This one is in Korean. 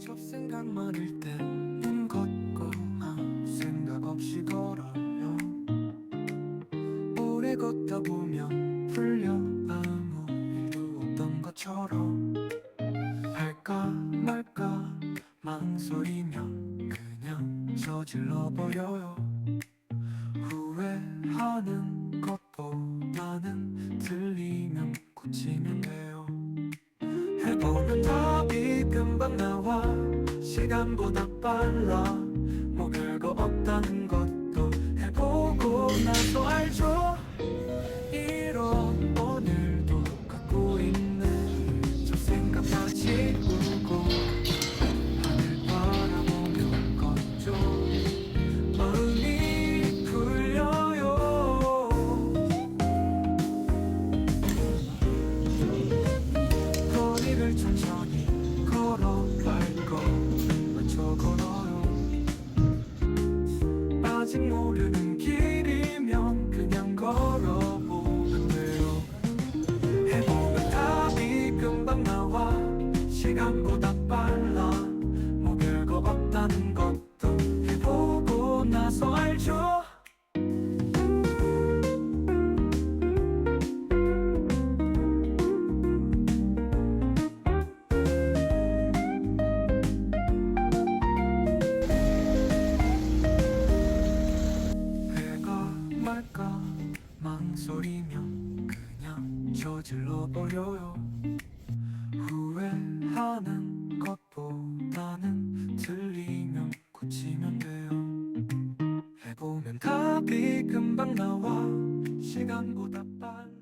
잡생각 많을 땐눈 걷고 아무 생각 없이 걸어요. 오래 걷다 보면 풀려 아무 일도 없던 것처럼 할까 말까 망설이면 그냥 저질러 버려요. 후회하는 시간보다 빨라. 뭐 별거 없다는 시간보다 빨라. 뭐 별거 없다는 것도 해보고 나서 알죠. 해가 말까? 망설이면 그냥 저질러 버려요 답이 금방 나와. 시간보다 빨리